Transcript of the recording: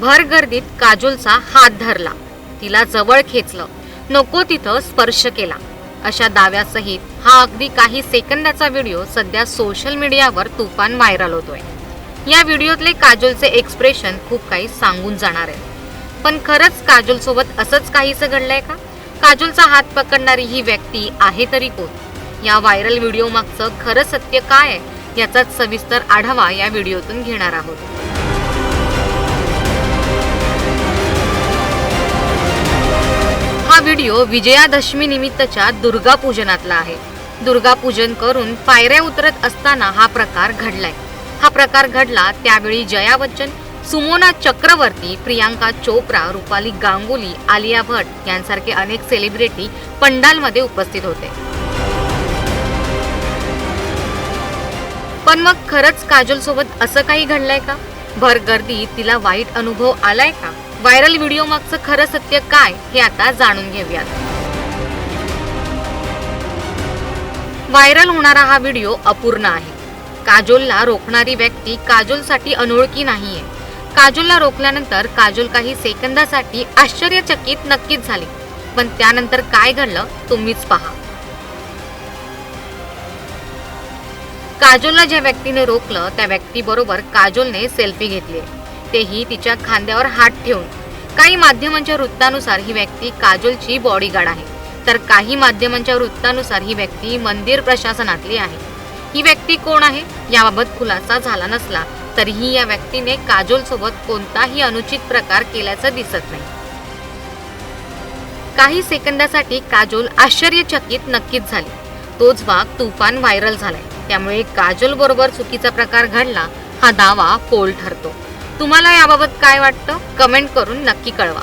भर गर्दीत काजोलचा हात धरला. तिला जवळ खेचलं. नको तिथं स्पर्श केला. अशा दाव्यासहित हा अगदी काही सेकंदाचा व्हिडिओ सध्या सोशल मीडियावर तुफान व्हायरल होतोय. या व्हिडिओतले काजोलचे एक्सप्रेशन खूप काही सांगून जाणार आहे. पण खरंच काजोल सोबत असंच काहीसं घडलंय का? काजोलचा हात पकडणारी ही व्यक्ती आहे तरी कोण? या व्हायरल व्हिडिओ मागचं खरं सत्य काय आहे? याचाच सविस्तर आढावा या व्हिडिओतून घेणार आहोत. व्हिडिओ विजयादशमी निमित्तच्या दुर्गा पूजनातला आहे. दुर्गा पूजन करून पायऱ्या उतरत असताना हा प्रकार घडलाय. हा प्रकार घडला त्यावेळी जया बच्चन सुमोना चक्रवर्ती प्रियांका चोप्रा रुपाली गांगुली आलिया भट यांसारखे अनेक सेलिब्रिटी पंडालमध्ये उपस्थित होते. पण मग खरंच काजोल सोबत असं काही घडलंय का? भर गर्दी तिला वाईट अनुभव आलाय का? व्हायरल व्हिडिओ मागचं खरं सत्य काय हे आता जाणून घेऊयात. व्हायरल होणारा हा व्हिडिओ अपूर्ण आहे. काजोलला रोखणारी व्यक्ती काजोलसाठी अनोळखी नाहीये. काजोलला रोखल्यानंतर काजोल काही सेकंदासाठी आश्चर्यचकित नक्कीच झाली. पण त्यानंतर काय घडलं तुम्हीच पहा. काजोलला ज्या व्यक्तीने रोखलं त्या व्यक्तीबरोबर काजोलने सेल्फी घेतली तेही तिच्या खांद्यावर हात ठेवून. काही माध्यमांच्या वृत्तानुसार ही व्यक्ती काजोलची बॉडीगार्ड आहे. तर काही माध्यमांच्या वृत्तानुसार ही व्यक्ती मंदिर प्रशासनातली आहे. ही व्यक्ती कोण आहे? याबाबत खुलासा झाला नसला तरीही या व्यक्तीने काजोल सोबत कोणताही अनुचित प्रकार केल्याचं दिसत नाही. काही सेकंदासाठी काजोल आश्चर्यचकित नक्कीच झाली. तोच भाग तुफान व्हायरल झालाय. त्यामुळे काजोल बरोबर चुकीचा प्रकार घडला हा दावा फोल ठरतो. तुम्हाला याबाबत काय वाटतं? कमेंट करून नक्की कळवा.